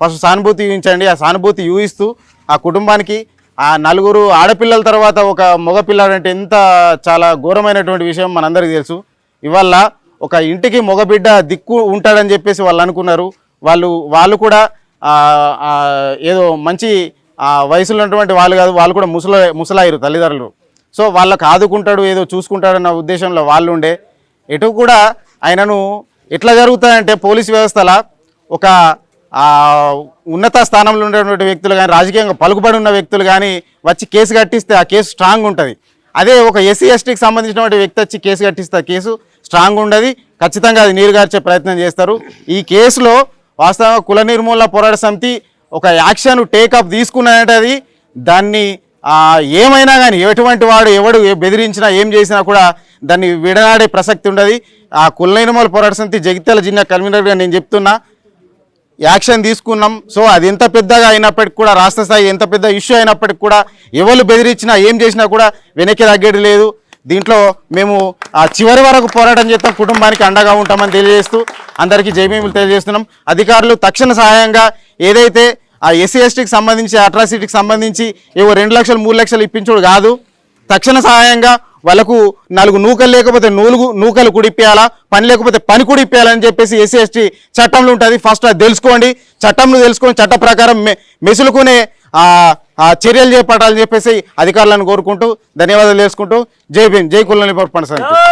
First సానుభూతి చూపించండి ఆ సానుభూతి చూపిస్తూ ఆ కుటుంబానికి ఆ నలుగురు ఆడపిల్లల తర్వాత ఒక మగపిల్లాడు అంటే ఎంత చాలా ఘోరమైనటువంటి విషయం మనందరికీ తెలుసు. ఇవాళ ఒక ఇంటికి మగబిడ్డ దిక్కు ఉంటాడని చెప్పేసి వాళ్ళు అనుకున్నారు. వాళ్ళు వాళ్ళు కూడా ఏదో మంచి వయసులో ఉన్నటువంటి వాళ్ళు కాదు వాళ్ళు కూడా ముసల ముసలాయిరు తల్లిదండ్రులు. సో వాళ్ళకు ఆదుకుంటాడు ఏదో చూసుకుంటాడన్న ఉద్దేశంలో వాళ్ళు ఉండే. ఎటు కూడా ఆయనను ఎట్లా జరుగుతాయంటే పోలీస్ వ్యవస్థల ఒక ఉన్నత స్థానంలో ఉండేటువంటి వ్యక్తులు కానీ రాజకీయంగా పలుకుబడి ఉన్న వ్యక్తులు కానీ వచ్చి కేసు కట్టిస్తే ఆ కేసు స్ట్రాంగ్ ఉంటుంది. అదే ఒక ఎస్సీ ఎస్టీకి సంబంధించినటువంటి వ్యక్తి వచ్చి కేసు కట్టిస్తే ఆ కేసు స్ట్రాంగ్ ఉండదు. ఖచ్చితంగా అది నీరుగార్చే ప్రయత్నం చేస్తారు. ఈ కేసులో వాస్తవంగా కుల నిర్మూలన పోరాట సమితి ఒక యాక్షన్ టేకప్ తీసుకున్నదంటే అది దాన్ని ఏమైనా కానీ ఎటువంటి వాడు ఎవడు బెదిరించినా ఏం చేసినా కూడా దాన్ని విడనాడే ప్రసక్తి ఉండదు. ఆ కుల నిర్మూల పోరాట సమితి జగిత్యాల జిల్లా కన్వీనర్గా నేను చెప్తున్నా. యాక్షన్ తీసుకున్నాం. సో అది ఎంత పెద్దగా అయినప్పటికి కూడా రాష్ట్ర స్థాయి ఎంత పెద్ద ఇష్యూ అయినప్పటికి కూడా ఎవరు బెదిరించినా ఏం చేసినా కూడా వెనక్కి తగ్గేది లేదు. దీంట్లో మేము ఆ చివరి వరకు పోరాటం చేస్తాం కుటుంబానికి అండగా ఉంటామని తెలియజేస్తూ అందరికీ జైమీములు తెలియజేస్తున్నాం. అధికారులు తక్షణ సహాయంగా ఏదైతే ఆ ఎస్సీ ఎస్టీకి సంబంధించి అట్రాసిటీకి సంబంధించి ఏవో రెండు లక్షలు మూడు లక్షలు ఇప్పించుడు కాదు. తక్షణ సహాయంగా వాళ్ళకు నాలుగు నూకలు లేకపోతే నూలుగు నూకలు కుడిపేయాలా? పని లేకపోతే పని కుడిపేయాలని చెప్పేసి ఎస్సీ ఎస్టీ చట్టంలో ఉంటుంది. ఫస్ట్ అది తెలుసుకోండి. చట్టంలో తెలుసుకొని చట్ట ప్రకారం మె మెసులుకునే చర్యలు చేపట్టాలని చెప్పేసి అధికారులను కోరుకుంటూ ధన్యవాదాలు చేసుకుంటూ జై భీమ్ జై కులని సార్.